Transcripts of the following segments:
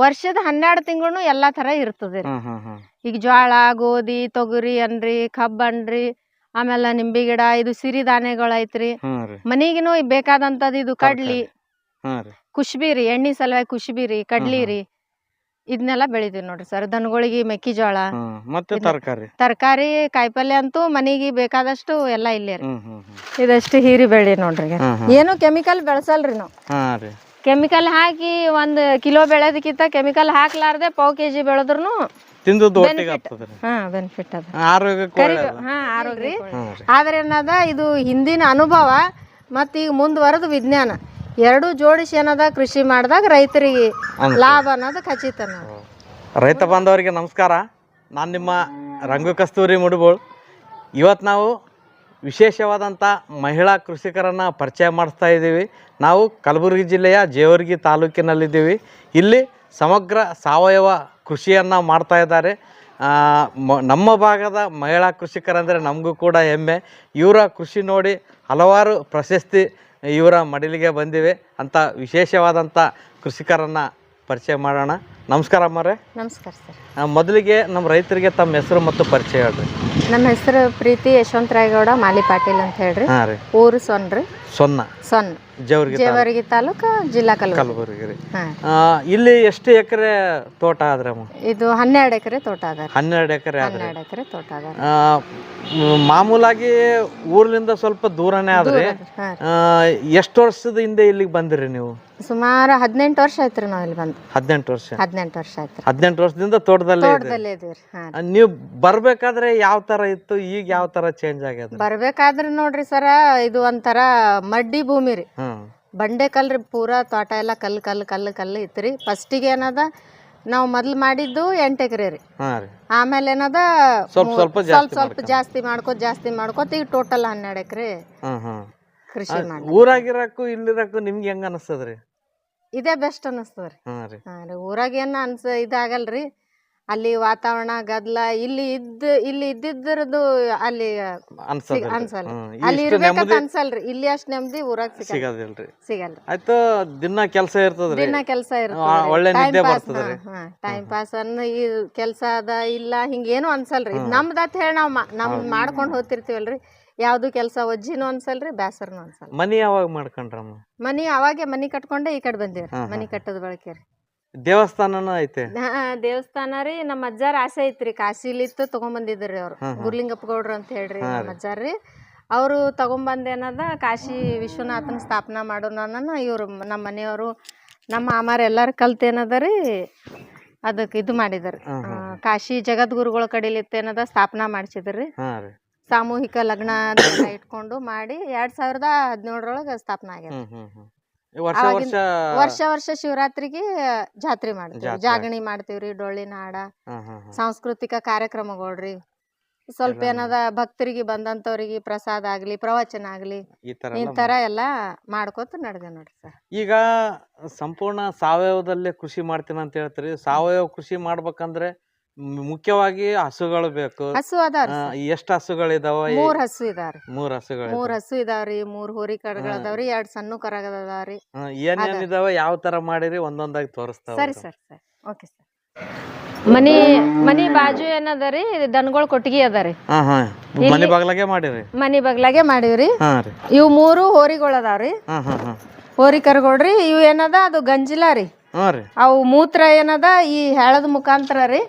ವರ್ಷದ ಹನ್ನೆರಡು ತಿಂಗಳು ಎಲ್ಲಾ ತರ ಇರ್ತದೆ ರೀ. ಈಗ ಜ್ವಾಳ ಗೋಧಿ ತೊಗರಿ ಅನ್ರಿ ಕಬ್ಬ್ ಅನ್ರಿ ಆಮೇಲೆ ನಿಂಬೆ ಗಿಡ ಇದು ಸಿರಿಧಾನ್ಯಗಳು ಐತ್ರಿ. ಹ್ಮ್ ರೀ. ಮನಿಗಿನೂ ಬೇಕಾದಂತದ್ ಇದು ಕಡ್ಲಿ ಕುಶ್ಬಿರಿ ಕುಶ್ಬಿ ರೀ. ಎಣ್ಣಿ ಸಲುವಾಗಿ ಕುಶ್ಬಿ ರೀ ಕಡ್ಲಿ ರೀ. ಇದನ್ನೆಲ್ಲ ಬೆಳಿತೀವಿ ನೋಡ್ರಿ ಸರ್. ದನಗಳಿಗೆ ಮೆಕ್ಕಿಜೋಳ ಮತ್ತೆ. ತರಕಾರಿ. ತರಕಾರಿ ಕಾಯಿಪಲ್ಯ ಅಂತೂ ಮನಿಗೆ ಬೇಕಾದಷ್ಟು ಎಲ್ಲ ಇಲ್ಲೇ ರೀ. ಇದಷ್ಟು ಹೀರಿ ಬೆಳಿ ನೋಡ್ರಿ. ಏನು ಕೆಮಿಕಲ್ ಬೆಳೆಸಲ್ರಿ ನಾವು. ಹಾ ರೀ. ಕೆಮಿಕಲ್ ಹಾಕಿ ಒಂದ್ ಕಿಲೋ ಬೆಳೆದಕ್ಕಿಂತ ಕೆಮಿಕಲ್ ಹಾಕ್ಲಾರ್ದೆ ಪಾವ್ ಕೆಜಿ ಬೆಳೆದ್ರು ತಿಂದು ಒಟ್ಟಿಗೆ ಹಾ ಬೆನಿಫಿಟ್ ಅದ. ಆರೋಗ್ಯಕ್ಕೆ ಕರಿ ಒಳ್ಳೇದು. ಹಾ ಆರೋಗ್ಯ ಆದ್ರೆ ಏನದ ಇದು ಹಿಂದಿನ ಅನುಭವ ಮತ್ತ ಈಗ ಮುಂದುವರೆದ ವಿಜ್ಞಾನ. ಎರಡು ಜೋಡಿಸಿ ಏನದ ಕೃಷಿ ಮಾಡಿದಾಗ ರೈತರಿಗೆ ಲಾಭ ಅನ್ನೋದು ಖಚಿತ. ರೈತ ಬಾಂಧವರಿಗೆ ನಮಸ್ಕಾರ. ನಾನು ನಿಮ್ಮ ರಂಗು ಕಸ್ತೂರಿ ಮುಡುಬೋಳ್ ಇವತ್ತು ನಾವು ವಿಶೇಷವಾದಂಥ ಮಹಿಳಾ ಕೃಷಿಕರನ್ನು ಪರಿಚಯ ಮಾಡಿಸ್ತಾ ಇದ್ದೀವಿ. ನಾವು ಕಲಬುರಗಿ ಜಿಲ್ಲೆಯ ಜೇವರ್ಗಿ ತಾಲೂಕಿನಲ್ಲಿದ್ದೀವಿ. ಇಲ್ಲಿ ಸಮಗ್ರ ಸಾವಯವ ಕೃಷಿಯನ್ನು ಮಾಡ್ತಾ ಇದ್ದಾರೆ. ಮ- ನಮ್ಮ ಭಾಗದ ಮಹಿಳಾ ಕೃಷಿಕರಂದರೆ ನಮಗೂ ಕೂಡ ಹೆಮ್ಮೆ. ಇವರ ಕೃಷಿ ನೋಡಿ ಹಲವಾರು ಪ್ರಶಸ್ತಿ ಇವರ ಮಡಿಲಿಗೆ ಬಂದಿವೆ ಅಂತ ವಿಶೇಷವಾದಂಥ ಕೃಷಿಕರನ್ನು ಪರಿಚಯ ಮಾಡೋಣ. ನಮಸ್ಕಾರ ಅಮ್ಮರೇ. ನಮಸ್ಕಾರ ಸರ್. ಆ, ಮೊದಲಿಗೆ ನಮ್ಮ ರೈತರಿಗೆ ತಮ್ಮ ಹೆಸರು ಮತ್ತು ಪರಿಚಯ ಹೇಳ್ರಿ. ನಮ್ಮ ಹೆಸರು ಪ್ರೀತಿ ಯಶವಂತರಾಯಗೌಡ ಮಾಲಿ ಪಾಟೀಲ್ ಅಂತ ಹೇಳ್ರಿ. ಹಾಂ ರೀ. ಊರು ಸೊನ್ರಿ. ಸೊನ್ನ. ಸೊನ್. ಜೇವರ್ಗಿ ತಾಲೂಕು, ಜೇವರ್ಗಿ ತಾಲೂಕ ಜಿಲ್ಲಾ ಕಲಬುರಗಿ. ಕಲಬುರಗಿ ರೀ. ಹಾ. ಆ, ಇಲ್ಲಿ ಎಷ್ಟು ಎಕರೆ ತೋಟ ಆದ್ರೆ ಇದು ಹನ್ನೆರಡು ಎಕರೆ ತೋಟ ಅದ ರೀ. ಹನ್ನೆರಡು ಎಕರೆ ಆದ್ರಿ. ಹನ್ನೆರಡು ಎಕರೆ ತೋಟ ಅದ ರೀ. ಆ, ಮ್, ಮಾಮೂಲಾಗಿ ಊರ್ಲಿಂದ ಸ್ವಲ್ಪ ದೂರನೇ ಆದ್ರೆ. ರೀ. ಆ, ಎಷ್ಟು ವರ್ಷದ ಹಿಂದೆ ಇಲ್ಲಿಗೆ ಬಂದಿರಿ ನೀವು? ಸುಮಾರು ಹದಿನೆಂಟು ವರ್ಷ ಆಯ್ತ್ರಿ ನಾವು ಇಲ್ಲಿ ಬಂದು. ಹದಿನೆಂಟು ವರ್ಷ. ಹದಿನೆಂಟು ವರ್ಷ ಆಯ್ತು ಹದಿನೆಂಟು ವರ್ಷದಿಂದ ತೋಟದಲ್ಲೇ ಇದೆ ತೋಟದಲ್ಲೇ ಇದೀವ್ರಿ ಹಾ ರೀ. ಆ, ನೀವು ಬರ್ಬೇಕಾದ್ರೆ ಯಾವ ತರ ಇತ್ತು ಈಗ ಯಾವ ತರ ಚೇಂಜ್ ಆಗ್ಯದ ಬರ್ಬೇಕಾದ್ರೆ ನೋಡ್ರಿ ಸರ ಇದು ಒಂಥರ ಮಡ್ಡಿ ಭೂಮಿ ರೀ. ಹ್ಮ್. ಬಂಡೆ ಕಲ್ರಿ ಪೂರಾ ತೋಟ ಎಲ್ಲ ಕಲ್ಲು ಕಲ್ಲು ಕಲ್ಲು ಕಲ್ಲು ಇತ್ತು ಫಸ್ಟಿಗೆ ಏನದ ನಾವು ಮೊದ್ಲು ಮಾಡಿದ್ದು ಎಂಟು ಎಕರೆ ರೀ. ಹಾ ರೀ. ಆಮೇಲೆ ಏನದ ಸ್ವಲ್ಪ ಸ್ವಲ್ಪ ಸ್ವಲ್ಪ ಜಾಸ್ತಿ ಸ್ವಲ್ಪ ಜಾಸ್ತಿ ಮಾಡ್ಕೋತ ಜಾಸ್ತಿ ಮಾಡ್ಕೋತ ಈಗ ಟೋಟಲ್ ಹನ್ನೆರಡು ಎಕರೆ ಹ್ಮ್ ಹ್ಮ್. ಕೃಷಿ ಮಾಡಿ ಊರಾಗಿರಕ್ಕೂ ಇಲ್ಲಿರಕ್ಕೂ ನಿಮ್ಗೆ ಹೆಂಗ ಅನಿಸ್ತದ್ರಿ? ಇದೇ ಬೆಸ್ಟ್ ಅನಿಸ್ತದ್ರಿ ರೀ. ಹಾಂ ರೀ. ಊರಾಗ ಏನು ಅನ್ಸ ಇದಾಗಲ್ರಿ? ಅಲ್ಲಿ ವಾತಾವರಣ ಗದ್ಲ ಇಲ್ಲಿ ಇದ್ದ ಇಲ್ಲಿ ಇದ್ದಿದ್ದರದು ಅಲ್ಲಿ ಅನ್ಸಲ್ ಅನ್ಸಲ್ಲ ಹ್ಮ್. ಅಲ್ಲಿ ಇಷ್ಟು ಇರ್ಬೇಕಂತ ನೆಮ್ಮದಿ ಅನ್ಸಲ್ರಿ. ಇಲ್ಲಿ ಅಷ್ಟ್ ನೆಮ್ಮದಿ ಊರಾಗ ಸಿಗಲ್ಲ. ಸಿಗೋದಿಲ್ರಿ. ಸಿಗಲ್ರಿ ಆಯ್ತು ದಿನ ಕೆಲಸ ಇರ್ತದ್ರಿ. ದಿನ ಕೆಲಸ ಆ, ಒಳ್ಳೆ ಟೈಮ್ ನಿದ್ದೆ ಪಾಸ್ ಬರ್ತದ್ರಿ. ಟೈಮ್ ಪಾಸ್ ಅನ್ನ ಈ ಕೆಲಸ ಅದ ಇಲ್ಲ ಹಿಂಗೇನು ಅನ್ಸಲ್ರಿ. ಇದು ನಮ್ದು ಅಂತ ಹೇಳಿ ನಾವು ನಮ್ ಮಾಡ್ಕೊಂಡು ಹೋಗ್ತಿರ್ತೀವಲ್ರಿ. ಯಾವ್ದು ಕೆಲಸ ಒಜ್ಜಿನೂ ಅನ್ಸಲ್ರಿ ಬ್ಯಾಸರ್ನು ಅನ್ಸಲ್ಲ ಮನಿ ಯಾವಾಗ ಮಾಡ್ಕೊಂಡ್ರಮ್ಮ? ಮನಿ ಅವಾಗೆ ಮನಿ ಕಟ್ಕೊಂಡೆ ಈ ಕಡೆ ಬಂದೇವ್ರಿ ಹಾ, ಹಾ, ಮನಿ ಕಟ್ಟದ ಬಳಕೆ ರೀ ದೇವಸ್ಥಾನನೂ ಐತೆ? ಹಾ, ದೇವಸ್ಥಾನ ರೀ ನಮ್ಮ ಅಜ್ಜಾರ ಆಸೆ ಐತ್ರಿ ಕಾಶಿಲಿತ್ತು ತಗೊಂಬಂದಿದ್ರಿ ಅವ್ರು ಹಾ, ಹಾ. ಗುರ್ಲಿಂಗಪ್ಪ ಗೌಡ್ರು ಅಂತ ಹೇಳ್ರಿ ಹಾ ನಮ್ಮ ಅಜ್ಜಾರ ರೀ. ಅವರು ತಗೊಂಬಂದ್ ಏನದ ಕಾಶಿ ವಿಶ್ವನಾಥನ ಸ್ಥಾಪನಾ ಮಾಡೋಣ ಇವ್ರು ನಮ್ಮ ಮನೆಯವರು ನಮ್ಮ ಮಾಮಾರ ಎಲ್ಲಾರು ಕಲ್ತ್ ಏನದ ರೀ ಅದಕ್ಕೆ ಇದು ಮಾಡಿದಾರೆ. ಹಾ, ಹಾ, ಆ, ಕಾಶಿ ಜಗದ್ಗುರುಗಳ ಕಡೀಲಿತ್ತೇನದ ಏನದ ಸ್ಥಾಪನಾ ಮಾಡಿಸಿದ್ರಿ ಹಾ ರೀ. ಸಾಮೂಹಿಕ ಲಗ್ನ ಇಟ್ಕೊಂಡು ಮಾಡಿ ಎರಡ್ ಸಾವಿರದ ಹದಿನೇಳರೊಳಗೆ ಸ್ಥಾಪನೆ ಆಗ್ಯದ ವರ್ಷ ವರ್ಷ ವರ್ಷ ವರ್ಷ ಶಿವರಾತ್ರಿಗೆ ಜಾತ್ರೆ ಮಾಡ್ತೀವಿ. ಜಾಗಣಿ ಮಾಡ್ತೀವ್ರಿ ಡೊಳ್ಳಿನ ಹಾಡ. ಸಾಂಸ್ಕೃತಿಕ ಕಾರ್ಯಕ್ರಮಗಳ್ರಿ. ಸ್ವಲ್ಪ ಏನದ ಭಕ್ತರಿಗೆ ಬಂದಂತವ್ರಿಗೆ ಪ್ರಸಾದ ಆಗ್ಲಿ ಪ್ರವಚನ ಆಗ್ಲಿ ಈ ತರ ಎಲ್ಲ ಮಾಡ್ಕೋತ ನಡೆದೆ ನೋಡ್ರಿ ಸರ್. ಈಗ ಸಂಪೂರ್ಣ ಸಾವಯವದಲ್ಲೇ ಕೃಷಿ ಮಾಡ್ತೀನಿ ಅಂತ ಹೇಳ್ತೀರಿ. ಸಾವಯವ ಕೃಷಿ ಮಾಡ್ಬೇಕಂದ್ರೆ ಮುಖ್ಯವಾಗಿ ಹಸುಗಳು ಬೇಕು. ಹಸು ಎಷ್ಟು ಹಸುಗಳು ಇದಾವ? ಎಷ್ಟ್ ಹಸುಗಳಿದಾವ ಮೂರ್ ಹಸು ಇದಾವ್ರಿ ಮೂರ್ ಹಸುಗಳು ಮೂರ್ ಹಸು ಇದಾವ್ರಿ ಮೂರ್ ಹೋರಿ ಕಡಗಳದಾವ್ರಿ ಎರಡ್ ಸಣ್ಣ ಕರಗದಾವ್ರಿ ಏನೇನ್ ಇದಾವ? ಯಾವ ತರ ಮಾಡಿರಿ? ಒಂದೊಂದಾಗಿ ತೋರಿಸ್ತಾವ ಸರಿ ಸರ್ ಸರ್. Okay sir. ಮನಿ ಮನಿ ಬಾಜು ಏನದರಿ ದನಗಳ ಕೊಟ್ಟಿಗೆ ಅದಾರಿ ಮನಿ ಬಗ್ಲಾಗೆ ಹಾ. ಮನೆ ಬಾಗ್ಲಾಗೆ ಮಾಡಿರಿ? ಮನಿ ಬಗ್ಲಾಗೆ ಮಾಡಿವ್ರಿ ಹಾ ಇವು ಮೂರು ಹೋರಿಗಳ ಅದಾವ್ರಿ ಹಾ ಹಾ ಹಾ. ಹೋರಿ ಕರುಗಳ್ರಿ ಇವು ಏನದ? ಅದು ಗಂಜಿಲಾರಿ ರೀ. ಅವು ಮೂತ್ರ ಏನದ? ಈ ಹೆಳದ ಮುಖಾಂತರ ರೀ.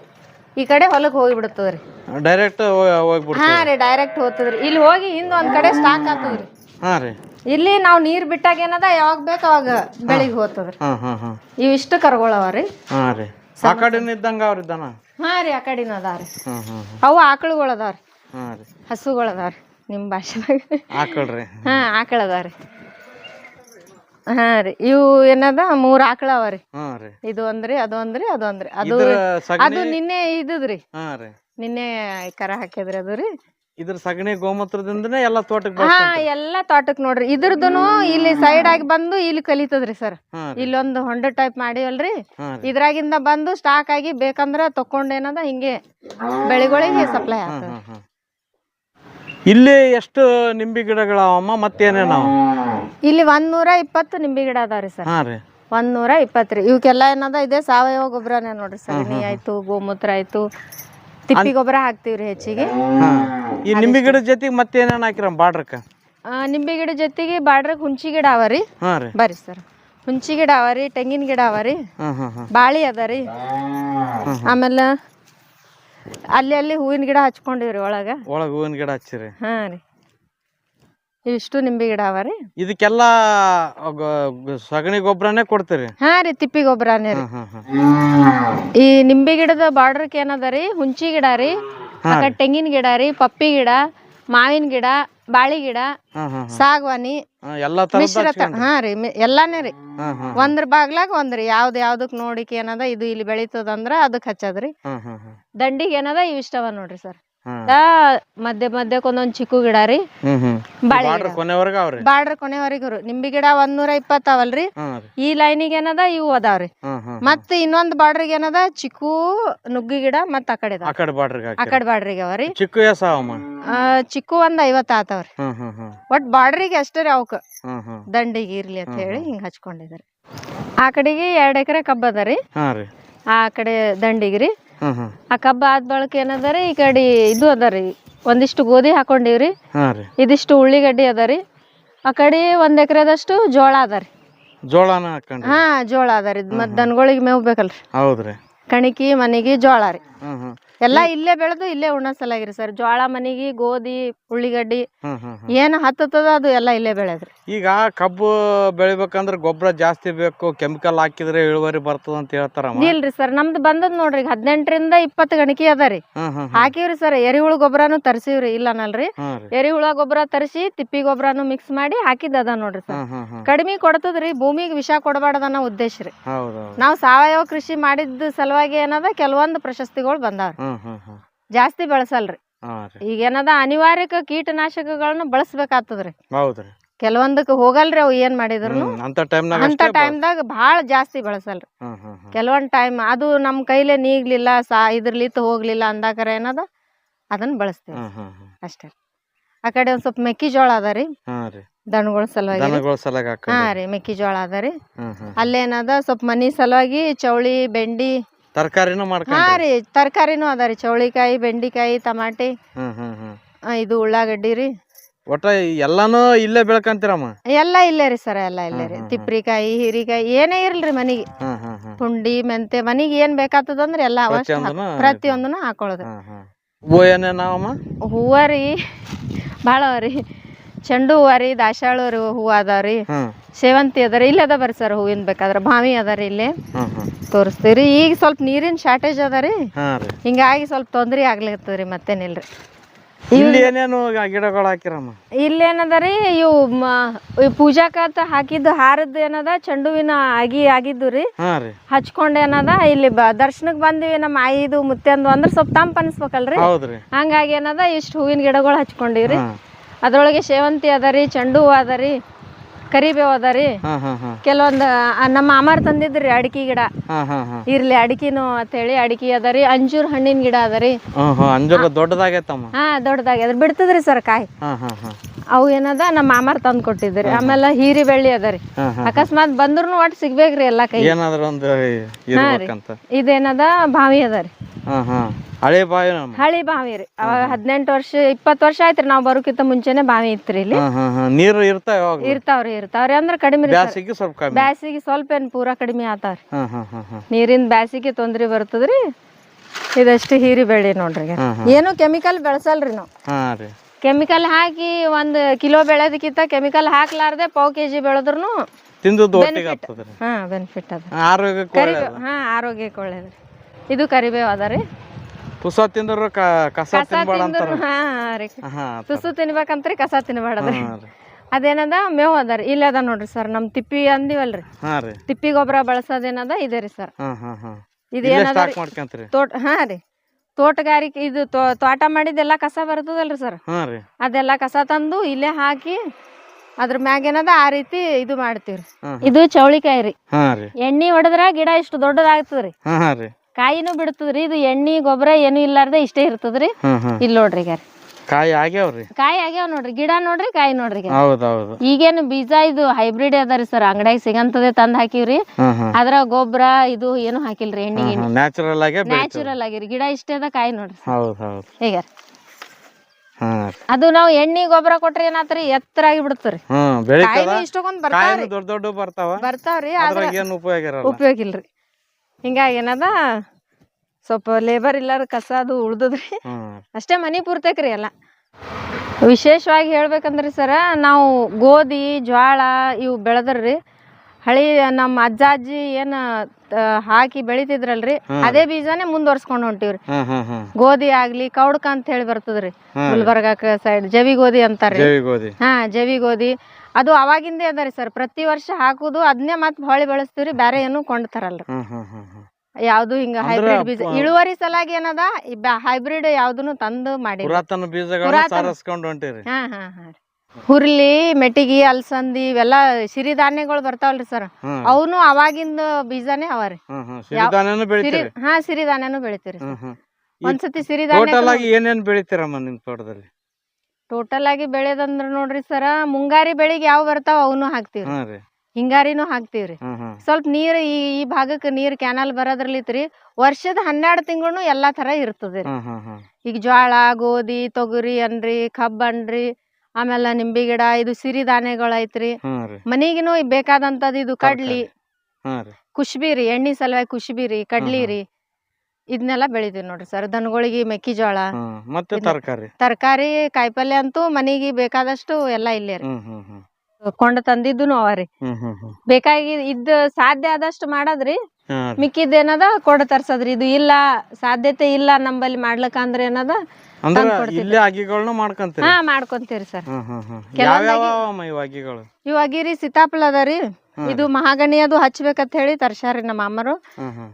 ಈ ಕಡೆ ಹೊಲಕ್ಕೆ ಹೋಗಿ ಬಿಡ್ತದ್ರಿ ಡೈರೆಕ್ಟ್ ಹೋಗ್ಬಿಡ್ತೀವಿ ಹಾ ರೀ ಡೈರೆಕ್ಟ್ ಹೋಗ್ತದ್ರಿ. ಇಲ್ಲಿ ಹೋಗಿ ಹಿಂದ್ ಒಂದ್ ಕಡೆ ಸ್ಟಾಕ್ ಆಗ್ತದ್ರಿ ಹಾ ರೀ. ಇಲ್ಲಿ ನಾವು ನೀರ್ ಬಿಟ್ಟಾಗ ಏನದ ಯಾವಾಗ ಬೇಕು ಅವಾಗ ಬೆಳಿಗ್ಗೆ ಹೋಗ್ತದ್ರಿ. ಹಾ ಹಾ ಹಾ. ಇವ್ ಇಷ್ಟು ಕರ್ಗೊಳವ್ರಿ ರೀ. ಹಾ ರೀ. ಆ ಕಡೆನ ಇದ್ದಂಗ ಅವ್ರ ಇದ್ದಾನ? ಹಾ ರೀ ಆ ಕಡೆನೂ ಅದಾವ್ರಿ ಹಾ ಹಾ ಹಾ. ಅವು ಆಕಳುಗಳು ಅದಾವ್ರಿ ಹಾ ರೀ. ಹಸುಗಳು ಅದಾವ್ರಿ ನಿಮ್ ಭಾಷೆದಾಗ. ಆಕಳ್ರಿ ಹಾ ಆಕಳ ಅದಾವ್ರಿ ಹಾ ರೀ. ಇವು ಏನದ? ಮೂರ್ ಆಕಳ ಅವ ರೀ. ಹಾ ರೀ. ಇದು ಅಂದ್ರಿ ಅದು ಒಂದ್ರಿ ಅದು ಒಂದ್ರಿ ಅದು ಇದ್ರ ಅದು ಸಗಣಿ ನಿನ್ನೆ ಇದ್ರಿ ಹಾ ರೀ. ನಿನ್ನೆ ಕರ ಹಾಕಿದ್ರಿ ಅದು ರೀ. ಇದ್ರ ಸಗಣಿ ಗೋಮೂತ್ರದಿಂದನೇ ಎಲ್ಲ ತೋಟಕ್ಕೆ ಹಾ ಬಳಸ್ಕೊಂತೀರಿ ಎಲ್ಲಾ ತೋಟಕ್ ನೋಡ್ರಿ. ಇದ್ರದುನು ಇಲ್ಲಿ ಸೈಡ್ ಆಗಿ ಬಂದು ಇಲ್ಲಿ ಕಲಿತದ್ರಿ ಸರ್. ಹಾ ರೀ. ಇಲ್ಲೊಂದು ಹೊಂಡ ಟೈಪ್ ಮಾಡಿವಲ್ರಿ ಹಾ ರೀ. ಇದ್ರಾಗಿಂದ ಬಂದು ಸ್ಟಾಕ್ ಆಗಿ ಬೇಕಂದ್ರ ತಕೊಂಡ್ ಏನದ ಹಿಂಗೆ ಬೆಳಿಗಳಿಗೆ ಸಪ್ಲೈ ಹಾ ಆಗ್ತದ. ಹಾ ಹಾ. ಇಲ್ಲಿ ಎಷ್ಟು ನಿಂಬೆ ಗಿಡಗಳ ಮತ್ತೇನೇನವ ಇಲ್ಲಿ ಒಂದ್ ನೂರ ಇಪ್ಪತ್ತು ನಿಂಬೆ ಗಿಡ ಅದಾವ್ರಿ ಸರ್. ಹಾ ರೀ. ಒಂದ್ ನೂರ ಇಪ್ಪತ್ತು ರೀ. ಇವಕ್ಕೆಲ್ಲ ಏನದ ಇದೆ ಸಾವಯವ ಗೊಬ್ಬರನೇ ನೋಡ್ರಿ ಸರ್. ಆಯ್ತು ಗೋಮೂತ್ರ ಆಯ್ತು ತಿಪ್ಪಿ ಗೊಬ್ಬರ ಹಾಕ್ತಿವ್ರಿ ಹೆಚ್ಚಿಗೆ. ಹಾಂ. ಈ ನಿಂಬೆ ಗಿಡದ ಜೊತೆಗೆ ಮತ್ತೇನೇನು ಹಾಕಿರ ಬಾಡ್ರಕ್ಕ? ಆ, ನಿಂಬೆ ಗಿಡ ಜೊತೆಗೆ ಬಾಡ್ರಕ್ ಹುಂಚಿ ಗಿಡ ಅವ ರೀ. ಹಾಂ ರೀ. ಬರ್ರಿ ಸರ್. ಹುಂಚಿ ಗಿಡ ಅವ ರೀ ತೆಂಗಿನ ಗಿಡ ಅವ ರೀ. ಹಾಂ ಹಾಂ ಹಾಂ ಬಾಳಿ ಅದ ರೀ. ಆಮೇಲೆ ಅಲ್ಲಿ ಅಲ್ಲಿ ಹೂವಿನ ಗಿಡ ಹಚ್ಕೊಂಡಿವ್ರಿ ಒಳಗ? ಒಳಗ ಹೂವಿನ ಗಿಡ ಹಚ್ಚಿರಿ. ಹಾ ರೀ. ಇವಿಷ್ಟು ನಿಂಬೆ ಗಿಡ ಅವ ರೀ? ಇದಕ್ಕೆಲ್ಲ ಸಗಣಿ ಗೊಬ್ಬರನೇ ಕೊಡ್ತೀರಿ? ಹಾ ರೀ ತಿಪ್ಪಿ ಗೊಬ್ಬರನೇ ರೀ. ಈ ನಿಂಬೆ ಗಿಡದ ಬಾರ್ಡರ್ಕ್ ಏನದ ರೀ? ಹುಂಚಿ ಗಿಡ ರೀ ತೆಂಗಿನ ಗಿಡ ರೀ ಪಪ್ಪಿ ಗಿಡ ಮಾವಿನ ಗಿಡ ಬಾಳಿ ಗಿಡ ಹಾಂ ಹಾಂ ಸಾಗವಾನಿ ಮಿಶ್ರತ ಎಲ್ಲ ಹಾ ರೀ ಮಿ- ಎಲ್ಲಾನೇ ರೀ. ಹಾಂ ಹಾಂ ಒಂದ್ರ ಬಾಗ್ಲಾಗ ಒಂದ್ರಿ ಯಾವ್ದ್ ಯಾವ್ದಕ್ ನೋಡಿಕೆ ಏನದ ಇದು ಇಲ್ಲಿ ಬೆಳಿತದಂದ್ರ ಅದಕ್ ಹಚ್ಚದ್ರಿ ದಂಡಿಗೇನದ ಹಾಂ ಹಾಂ ದಂಡಿಗೆ ಏನದ ಇವಿಷ್ಟವ ನೋಡ್ರಿ ಸರ್. ಮಧ್ಯ ಮಧ್ಯಕ್ ಒಂದೊಂದ್ ಚಿಕ್ಕು ಗಿಡ ರೀ. ಬಾಳೆ ಬಾಡ್ರ್ ಕೊನೆವರೆಗೆ ಅವ್ರಿ? ಬಾರ್ಡ್ರ್ ಕೊನೆವರೆಗೂ ನಿಂಬಿ ಗಿಡ ಒಂದ್ ನೂರ ಇಪ್ಪತ್ತಾವಲ್ರಿ ಅವಲ್ರಿ ಈ ಲೈನಿಗೆ ಏನದ? ಇವು ಅದಾವ್ರಿ ಮತ್ತ ಹಾಂ ಮತ್ತ್ ಇನ್ನೊಂದ್ ಬಾರ್ಡ್ರಿಗೆ ಏನದ? ಚಿಕ್ಕು ನುಗ್ಗಿ ಗಿಡ ಮತ್ತ್ ಆ ಕಡೆ ಆ ಕಡೆ ಆ ಚಿಕ್ಕು ಕಡೆ ಬಾರ್ಡ್ರಿಗೆ ಅವರಿ ಚಿಕ್ಕ ಎಸಾವಮ್ಮ ಚಿಕ್ಕು ಒಂದ್ ಐವತ್ ಆತಾವ್ರಿ ಒಟ್ ಬಾರ್ಡ್ರಿಗೆ ಅಷ್ಟೇ ರೀ ಅವಕ್? ದಂಡಿಗೆ ಇರ್ಲಿ ಅಂತ ಹೇಳಿ ಹಿಂಗ್ ಹಚ್ಕೊಂಡಿದ್ರಿ. ಆ ಕಡೆಗೆ ಎರಡ್ ಎಕರೆ ಕಬ್ಬ ಅದ ರೀ. ಆ ಕಡೆ ದಂಡಿಗೆ ರೀ. ಆ ಕಬ್ಬ ಆದ ಬಳಕ ಏನದ ರೀ? ಈ ಕಡೆ ಇದು ಅದ ರೀ. ಒಂದಿಷ್ಟು ಗೋಧಿ ಹಾಕೊಂಡಿವ್ರಿ ಇದಿಷ್ಟು ಉಳ್ಳಿಗಡ್ಡಿ ಅದರಿ ರೀ. ಆ ಕಡೆ ಒಂದ್ ಎಕರೆದಷ್ಟು ಜೋಳ ಅದರಿ ರೀ. ಜೋಳನ ಹಾ ಜೋಳ ಅದರಿ ರೀ. ಮತ್ ದನಗಳಿಗೆ ಮೇವ್ ಬೇಕಲ್ರಿ. ಹೌದ್ರಿ. ಕಣಿಕಿ ಮನಿಗಿ ಜೋಳ ರೀ. ಎಲ್ಲಾ ಇಲ್ಲೇ ಬೆಳೆದು ಇಲ್ಲೇ ಉಣ್ಣೋ ಸಲಾಗಿರಿ ಸರ್. ಜೋಳ ಮನಿಗಿ ಗೋಧಿ ಉಳ್ಳಿಗಡ್ಡಿ ಏನ್ ಹತ್ತದ ಅದು ಎಲ್ಲಾ ಇಲ್ಲೇ ಬೆಳೆದ್ರಿ. ಈಗ ಕಬ್ಬು ಬೆಳಿಬೇಕಂದ್ರ ಗೊಬ್ಬರ ಜಾಸ್ತಿ ಬೇಕು ಕೆಮಿಕಲ್ ಹಾಕಿದ್ರೆ ಇಳುವರಿ ಬರ್ತದ ಅಂತ ಹೇಳ್ತಾರ ಇಲ್ರಿ ಸರ್ ನಮ್ದು ಬಂದದ್ ನೋಡ್ರಿ ಹದಿನೆಂಟರಿಂದ ಇಪ್ಪತ್ತು ಗಣಕಿ ಅದರಿ ಹಾಕಿವ್ರಿ ಸರ್ ಎರಿಹುಳು ಗೊಬ್ಬರನು ತರಿಸಿವ್ರಿ ಇಲ್ಲ ನಲ್ರಿ ಎರಿಹುಳ ಗೊಬ್ಬರ ತರಿಸಿ ತಿಪ್ಪಿ ಗೊಬ್ಬರನು ಮಿಕ್ಸ್ ಮಾಡಿ ಹಾಕಿದ್ ಅದ ನೋಡ್ರಿ ಸರ್. ಕಡಿಮಿ ಕೊಡ್ತದ್ರಿ ಭೂಮಿಗೆ ವಿಷ ಕೊಡಬಾರ್ದ ಅನ್ನೋ ಉದ್ದೇಶ ರೀ. ನಾವು ಸಾವಯವ ಕೃಷಿ ಮಾಡಿದ ಸಲುವಾಗಿ ಏನದ ಕೆಲವೊಂದು ಪ್ರಶಸ್ತಿಗಳು ಬಂದಾವ್ರಿ. ಹ್ಮ್ ಹ್ಮ್ ಹ್ಮ್. ಜಾಸ್ತಿ ಬಳಸಲ್ರಿ. ಹಾ ರೀ. ಈಗ ಏನದ ಅನಿವಾರ್ಯಕ ಕೀಟನಾಶಕಗಳನ್ನ ಬಳಸ್ಬೇಕಾಗ್ತದ್ರಿ. ಹೌದ್ರಿ. ಕೆಲವೊಂದಕ್ಕೆ ಹೋಗಲ್ರಿ ಅವು ಏನ್ ಮಾಡಿದ್ರು ಹ್ಮ್ ಅಂತ ಟೈಮ್ನಾಗ ಅಂತ ಟೈಮ್ದಾಗ ಭಾಳ ಜಾಸ್ತಿ ಬಳಸಲ್ರಿ. ಹ್ಮ್ ಹ್ಮ್ ಹ್ಮ್. ಕೆಲವೊಂದ್ ಟೈಮ್ ಅದು ನಮ್ ಕೈಲೇ ನೀಗ್ಲಿಲ್ಲ ಸಾ ಇದ್ರಲಿತ್ತು ಹೋಗ್ಲಿಲ್ಲ ಅಂದಾಕರ ಏನದ? ಅದನ್ನ ಬಳಸ್ತೀವಿ. ಹ್ಮ್ ಹ್ಮ್ ಹ್ಮ್. ಅಷ್ಟೇ. ಆ ಕಡೆ ಒಂದ್ ಸ್ವಲ್ಪ ಮೆಕ್ಕಿಜೋಳ ಅದ ರೀ. ಹಾ ರೀ. ದನಗಳ ಸಲುವಾಗಿ. ದನಗಳ ಸಲಾಗ ಹಾ ರೀ ಮೆಕ್ಕಿಜೋಳ ಅದ ರೀ. ಹ್ಮ್ ಹ್ಮ್. ಅಲ್ಲೇನದ ಸ್ವಲ್ಪ ಮನಿ ಸಲುವಾಗಿ ಚೌಳಿ ಬೆಂಡಿ ತರಕಾರಿನೂ ಹಾ ಮಾಡ್ಕೊಂಡ್ರಿ ರೀ ತರಕಾರಿನೂ ಅದ ರೀ ಚೌಳಿಕಾಯಿ ಬೆಂಡಿಕಾಯಿ ಟಮಾಟಿ. ಹ್ಮ್ ಹ್ಮ್ ಹ್ಮ್. ಆ, ಇದು ಉಳ್ಳಾಗಡ್ಡಿ ರೀ. ಒಟ್ಟ ಎಲ್ಲಾನು ಇಲ್ಲೇ ಬೆಳ್ಕಂತೀರಮ್ಮ? ಎಲ್ಲ ಇಲ್ಲೇ ರೀ ಸರ್ ಎಲ್ಲ ಇಲ್ಲೇ ರೀ. ತಿಪ್ರಿಕಾಯಿ ಹೀರಿಕಾಯಿ ಏನೇ ಇರ್ಲ್ರಿ ಮನಿಗೆ. ಹ್ಮ್ ಹ್ಮ್ ಹ್ಮ್. ಪುಂಡಿ ಮೆಂತೆ ಮನಿಗೆ ಏನ್ ಬೇಕಾಗ್ತದಂದ್ರೆ ಎಲ್ಲ ಅವಶ್ಯ ಪ್ರತಿಯೊಂದನು ಪ್ರತಿಯೊಂದನು ಹಾಕೊಳ್ಳೋದ್ರಿ ಹ್ಮ್ ಹ್ಮ್. ಹೂವು ಏನೇನಾವಮ್ಮ ಹೂವ ರೀ ಭಾಳ ಅವ ರೀ. ಚೆಂಡು ಹೂವ ರೀ ದಾಸಾಳು ಹೂವ ಅದಾವ ರೀ. ಹ್ಮ್. ಸೇವಂತಿ ಅದ ರೀ ಇಲ್ಲಿ ಅದ ಬರ್ರಿ ಸರ್ ಹೂವಿನ ಬೇಕಾದ್ರೆ. ಭಾವಿ ಅದ ರೀ ಇಲ್ಲಿ ತೋರಿಸ್ತೀರಿ ಈಗ ಸ್ವಲ್ಪ ನೀರಿನ ಶಾರ್ಟೇಜ್ ಅದ ರೀ. ಹಾ ಹಿಂಗಾಗಿ ಸ್ವಲ್ಪ ತೊಂದ್ರೆ ಆಗ್ಲಿಕ್ತದ್ರಿ ರೀ ಮತ್ತೇನಿಲ್ರಿ ಇಲ್ಲಿ ಏನೇನು ಗಿಡಗಳು ಹಾಕಿರಮ್ಮ? ಇಲ್ಲೇನದ ರೀ ಇವು ಪೂಜಾಕಂತ ಹಾಕಿದ್ದು ಹಾರದ್ದು ಏನದ ಚೆಂಡುವಿನ ಆಗಿ ಆಗಿದ್ದು ರೀ. ಹಾ ರೀ. ಹಚ್ಕೊಂಡ್ ಏನದ ಇಲ್ಲಿ ದರ್ಶನಕ್ ಬಂದಿವಿ ನಮ್ಮ ಆಯಿದು ಮುತ್ತೆಂದು ಅಂದ್ರೆ ಸ್ವಲ್ಪ ತಂಪ ಅನಿಸ್ಬೇಕಲ್ರಿ. ಹಂಗಾಗಿ ಏನದ ಇಷ್ಟು ಹೂವಿನ ಗಿಡಗಳು ಹಚ್ಕೊಂಡಿವ್ರಿ ಹಾ. ಅದ್ರೊಳಗೆ ಸೇವಂತಿ ಅದರಿ ರೀ ಚೆಂಡು ಹೂವು ಅದ ರೀ. ಕರಿಬೇವು ಅದ ರೀ. ಹಾ ಹಾ ಹಾ. ಕೆಲವೊಂದು ನಮ್ಮ ಅಮ್ಮಾರ್ ತಂದಿದ್ರಿ ಅಡಿಕೆ ಗಿಡ. ಹಾ ಹಾ ಹಾ. ಇರ್ಲಿ ಅಡಿಕೆನು ಅಂತೇಳಿ ಅಡಿಕೆ ಅದ ರೀ. ಅಂಜೂರ್ ಹಣ್ಣಿನ ಗಿಡ ಅದ ರೀ. ಹ್ಮ್ ಹ್ಮ್ ಅಂಜೂರ ದೊಡ್ಡದಾಗೈತಮ್ಮ. ಹಾ ದೊಡ್ಡದಾಗಿ ಅದ್ರ ಬಿಡ್ತದ್ರಿ ಸರ್ ಕಾಯಿ. ಹಾ ಹಾ ಹಾ. ಅವು ಏನದ ನಮ್ಮ ಮಾಮಾರ್ ತಂದ್ ಕೊಟ್ಟಿದ್ರಿ. ಆಮೇಲೆ ಹೀರಿ ಬೆಳ್ಳಿ ಅದ ರೀ. ಹಾ ಹಾ ಅಕಸ್ಮಾತ್ ಬಂದ್ರು ಒಟ್ಟು ಸಿಗ್ಬೇಕ್ರಿ ಎಲ್ಲಾ ಕೈ ಏನಾದ್ರೂ ಒಂದು ಇರ್ಬೇಕಂತ. ಇದೇನದ ಬಾವಿ ಅದ ರೀ. ಹಾ ಹಾ. ಹಳೆ ಬಾವಿ ನಮ್ಮ. ಹಳಿ ಬಾವಿ ರೀ. ಅವಾಗ ಹದಿನೆಂಟು ವರ್ಷ ಇಪ್ಪತ್ತು ವರ್ಷ ಆಯ್ತ್ರಿ. ನಾವು ಬರೋಕಿಂತ ಮುಂಚೆನೆ ಬಾವಿ ಇತ್ರಿ ಇಲ್ಲಿ. ಹಾ ಹಾ ಹಾ. ನೀರು ಇರ್ತಾವ ಯಾವಾಗ ಇರ್ತಾವ್ರಿ ಇರ್ತಾವ್ರಿ ಅಂದ್ರ ಕಡಿಮೆ ರೀ ಬ್ಯಾಸಿಗೆ ಸ್ವಲ್ಪ ಕಮ್ಮಿ. ಬ್ಯಾಸಿಗೆ ಸ್ವಲ್ಪ ಏನ್ ಪೂರಾ ಕಡಿಮೆ ಆತಾವ್ರಿ. ಹಾ ಹಾ ಹಾ ಹಾ. ನೀರಿನ ಬ್ಯಾಸಿಗೆ ತೊಂದ್ರೆ ಬರ್ತದ್ರಿ. ಇದಷ್ಟು ಹೀರಿ ಬೆಳಿ ನೋಡ್ರಿ. ಏನು ಕೆಮಿಕಲ್ ಬೆಳೆಸಲ್ರಿ ನಾವು. ಹಾ ರೀ. ಕೆಮಿಕಲ್ ಹಾಕಿ ಒಂದ್ ಕಿಲೋ ಬೆಳೆದಕ್ಕಿಂತ ಕೆಮಿಕಲ್ ಹಾಕ್ಲಾರ್ದೆ ಪಾವ್ ಕೆಜಿ ಬೆಳೆದ್ರು ತಿಂದು ಹಾ ಬೆನಿಫಿಟ್ ಅದ. ಆರೋಗ್ಯಕ್ಕೆ ಕರಿಬೇವು ಹಾ ಆರೋಗ್ಯಕ್ಕೆ ಒಳ್ಳೇದ್ರಿ. ಇದು ಕರಿಬೇವು ಅದ ರೀ. ತುಸ ತಿಂದ್ರು ಕ ಕಸ ತಿನ್ಬೇಡ ಅಂತಾರ. ತಿಂದ್ರು ಹಾ ರೀ. ಹಾ ತುಸು ತಿನ್ಬೇಕಂತ್ರಿ ಕಸ ತಿನ್ಬಾರ್ದ್ರಿ ಅದೇನದ? ಮೇವ್ ಅದ ರೀ. ಇಲ್ಲ ಅದ ನೋಡ್ರಿ ಸರ್. ನಮ್ ತಿಪ್ಪಿ ಅಂದಿವಲ್ರಿ. ಹಾ ರೀ. ತಿಪ್ಪಿ ಗೊಬ್ಬರ ಬಳಸೋದೇನದ ಇದೆ ರೀ ಸರ್. ಹಾ ಹಾ ಹಾ. ಇದು ಇಲ್ಲೇ ಏನದ ಸ್ಟಾಕ್ ಮಾಡ್ಕೊಂತ್ರಿ. ತೋಟ ಹಾ ರೀ. ತೋಟಗಾರಿಕೆ ಇದು ತೋ- ತೋಟ ಮಾಡಿದೆಲ್ಲ ಕಸ ಬರ್ತದಲ್ರಿ ಸರ್? ಹಾ ರೀ. ಅದೆಲ್ಲ ಕಸ ತಂದು ಇಲ್ಲೇ ಹಾಕಿ ಅದ್ರ ಮ್ಯಾಗ ಏನದ? ಆ ರೀತಿ ಇದು ಮಾಡ್ತೀವ್ರಿ. ಇದು ಚೌಳಿಕಾಯಿ ರೀ. ಹಾ ರೀ. ಎಣ್ಣಿ ಹೊಡೆದ್ರ ಗಿಡ ಇಷ್ಟು ದೊಡ್ಡದಾಗ್ತದ್ರಿ. ಹಾ ಹಾ ರೀ. ಕಾಯಿನೂ ಬಿಡ್ತದ್ರಿ. ಇದು ಎಣ್ಣಿ ಗೊಬ್ಬರ ಏನು ಇಲ್ಲಾರ್ದೆ ಇಷ್ಟೇ ಇರ್ತದ್ರಿ. ಇಲ್ ಇಲ್ಲಿ ನೋಡ್ರಿ ಈಗ ಕಾಯಿ ಆಗ್ಯಾವ್ರಿ? ಕಾಯಿ ಆಗ್ಯಾವ ನೋಡ್ರಿ. ಗಿಡ ನೋಡ್ರಿ ಕಾಯಿ ನೋಡ್ರಿ. ಹೌದು ಹೌದು. ಈಗೇನು ಬೀಜ ಇದು ಹೈಬ್ರಿಡ್ ಅದಾರಿ ಸರ್. ಅಂಗಡಿಯಾಗ ಸಿಗಂತದೆ ತಂದ್ ಹಾಕಿವ್ರಿ. ಅದ್ರ ಗೊಬ್ಬರ ಇದು ಏನು ಹಾಕಿಲ್ರಿ ಎಣ್ಣೆ. ಗಿಣ್ಣಿ ನ್ಯಾಚುರಲ್ ಆಗೇ ನ್ಯಾಚುರಲ್ ಆಗಿರಿ ಗಿಡ ಇಷ್ಟೇ ಅದ ಕಾಯಿ ನೋಡ್ರಿ ಹೌದು ಹೌದು. ಈಗ. ಅದು ನಾವು ಎಣ್ಣೆ ಗೊಬ್ಬರ ಕೊಟ್ರಿ ಏನಾತ್ರಿ ಎತ್ತರ ಆಗಿ ಬಿಡ್ತಾರಿ ಇಷ್ಟೊಂದ್ ಬರ್ತಾವ್ರಿ. ದೊಡ್ಡ ದೊಡ್ಡ ಬರ್ತಾವ? ಬರ್ತಾವ್ರಿ ಆದ್ರ ಅದ್ರಾಗ ಏನು ಉಪಯೋಗ ಇರಲ್ಲ. ಉಪಯೋಗ ಇಲ್ರಿ ಹಿಂಗಾಗಿ ಏನದ ಸ್ವಲ್ಪ ಲೇಬರ್ ಇಲ್ಲಾರ ಕಸ ಅದು ಉಳ್ದದ್ರಿ. ಅಷ್ಟೇ ಮನಿ ಪೂರ್ತೈಕ್ರಿ ಎಲ್ಲ. ವಿಶೇಷವಾಗಿ ಹೇಳ್ಬೇಕಂದ್ರಿ ಸರ ನಾವು ಗೋಧಿ ಜ್ವಾಳ ಇವು ಬೆಳೆದ್ರಿ ಹಳಿ ನಮ್ಮ ಅಜ್ಜ ಅಜ್ಜಿ ಏನ ಹಾಕಿ ಬೆಳಿತಿದ್ರಲ್ರಿ ಅದೇ ಬೀಜನೇ ಮುಂದುವರ್ಸ್ಕೊಂಡು ಹೊಂಟಿವ್ರಿ. ಗೋಧಿ ಆಗ್ಲಿ ಕೌಡ್ಕ ಅಂತ ಹೇಳಿ ಬರ್ತದ್ರಿ. ಗುಲ್ಬರ್ಗ ಸೈಡ್ ಜವಿ ಗೋಧಿ ಅಂತಾರ್ರಿ. ಹಾ ಜವಿ ಗೋಧಿ. ಅದು ಅವಾಗಿಂದೇ ಅದ ಸರ್. ಪ್ರತಿ ವರ್ಷ ಹಾಕುದು ಅದನ್ನೇ ಮತ್ತೆ ಹೊಳಿ ಬೆಳೆಸ್ತೀವ್ರಿ ಬ್ಯಾರೆ ಏನು ಕೊಂಡು ಯಾವ್ದು ಹಿಂಗ ಅಂದ್ರ ಹೈಬ್ರಿಡ್ ಬೀಜ ಪ- ಇಳುವರಿ ಸಲಾಗಿ ಏನದ? ಹೈಬ್ರಿಡ್ ಯಾವ್ದನ್ನು ತಂದು ಮಾಡಿ ಪುರಾತನ ಬೀಜಗಳನ್ನ ಪುರಾತನ- ಸಾರಸ್ಕೊಂಡು ಹೊಂಟಿರಿ. ಹಾ ಹಾ ಹಾ ರೀ. ಹುರ್ಲಿ ಮೆಟಿಗಿ ಅಲ್ಸಂದಿ ಇವೆಲ್ಲ ಸಿರಿಧಾನ್ಯಗಳು ಬರ್ತಾವಲ್ರಿ ಸರ್. ಹ್ಮ್. ಅವನು ಅವಾಗಿಂದ ಬೀಜನೇ ಅವ ರೀ. ಹ್ಮ್ ಹ್ಮ್. ಸಿರಿಧಾನ್ಯನು ಸಿರಿ ಬೆಳಿತೀರಿ ಹಾ ಸಿರಿಧಾನ್ಯನು ಬೆಳಿತೀರಿ ಹ್ಮ್ ಹ್ಮ್. ಒಂದ್ಸತಿ ಸಿರಿಧಾನ್ಯ ಟೋಟಲ್ ಆಗಿ ಏನೇನ್ ಬೆಳಿತೀರಮ್ಮ ನಿಮ್ ತೋಟದಲ್ಲಿ? ಟೋಟಲ್ ಆಗಿ ಬೆಳೆದಂದ್ರ ನೋಡ್ರಿ ಸರ ಮುಂಗಾರಿ ಬೆಳಿಗ್ ಯಾವ ಬರ್ತಾವ ಅವನು ಹಾಕ್ತಿವಿ ರೀ. ಹಿಂಗಾರಿನೂ ಹಾಕ್ತಿವ್ರಿ. ಹ್ಮ್ ಹ್ಮ್. ಸ್ವಲ್ಪ ನೀರ್ ಈ ಈ ಭಾಗಕ್ಕೆ ನೀರ್ ಕ್ಯಾನಲ್ ಬರೋದ್ರಲ್ಲಿತ್ರಿ ವರ್ಷದ ಹನ್ನೆರಡು ತಿಂಗಳು ಎಲ್ಲಾ ತರ ಇರ್ತದ್ರಿ. ಹ್ಮ್ ಹ್ಮ್ ಹ್ಮ್. ಈಗ ಜ್ವಾಳ ಗೋಧಿ ತೊಗರಿ ಅನ್ರಿ ಕಬ್ಬ್ ಅನ್ರಿ ಆಮೇಲೆ ನಿಂಬೆ ಗಿಡ ಇದು ಸಿರಿಧಾನ್ಯಗಳು ಐತ್ರಿ ಹ್ಮ್ ರೀ. ಮನಿಗಿನೂ ಬೇಕಾದಂತದ್ ಇದು ಕಡ್ಲಿ. ಹ್ಮ್ ರೀ. ಕುಶ್ಬಿ ರೀ ಎಣ್ಣೆ ಸಲುವಾಗಿ ಕುಶ್ಬಿ ರೀ ಕಡ್ಲಿ ರೀ. ಇದನ್ನೆಲ್ಲ ಬೆಳಿತೀವಿ ನೋಡ್ರಿ ಸರ್ ದನಗಳಿಗೆ ಮೆಕ್ಕೆಜೋಳ ಹ್ಮ್ ಮತ್ತೆ ಇಲ್ಲ. ತರಕಾರಿ. ತರಕಾರಿ ಕಾಯಿಪಲ್ಯ ಅಂತೂ ಮನಿಗೆ ಬೇಕಾದಷ್ಟು ಎಲ್ಲ ಇಲ್ಲೇ ರೀ ಹ್ಮ್ ಹ್ಮ್ ಹ್ಮ್. ಕೊಂಡು ತಂದಿದ್ದು ಅವರಿ. ರೀ ಬೇಕಾಗಿ ಇದ್ ಸಾಧ್ಯ ಆದಷ್ಟು ಮಾಡದ್ರಿ. ಮಿಕ್ಕಿದ್ ಏನದ ಮಿಕ್ಕಿದ್ದೇನದ ಕೊಡ ತರ್ಸದ್ರಿ. ಇದು ಇಲ್ಲ ಸಾಧ್ಯತೆ ಇಲ್ಲ ನಂಬಲ್ಲಿ ಮಾಡ್ಲಕ್ಕ ಅಂದ್ರ ಏನದ? ಅಂದ್ರ ತಂದ್ ಕೊಡ್ತಿದ್ರಿ. ಇಲ್ಲೇ ಅಗಿಗಳನ್ನ ಮಾಡ್ಕೊಂತೀರಿ. ಹಾ ಮಾಡ್ಕೊಂತೀರಿ ಸರ್. ಹ್ಮ್ ಹ್ಮ್ ಹ್ಮ್. ಕೆಲವೊಂದ್ ಯಾವ್ಯಾವ ಅಮ್ಮ ಇವು ಅಗಿಗಳು ಇವಾಗಿರಿ ಸೀತಾಫಲ ಅದ ರೀ. ಇದು ಮಹಾಗಣಿ ಅದು ಹಚ್ಬೇಕಂತ ಹೇಳಿ ತರ್ಸಾರಿ ನಮ್ಮ ಅಮ್ಮರು.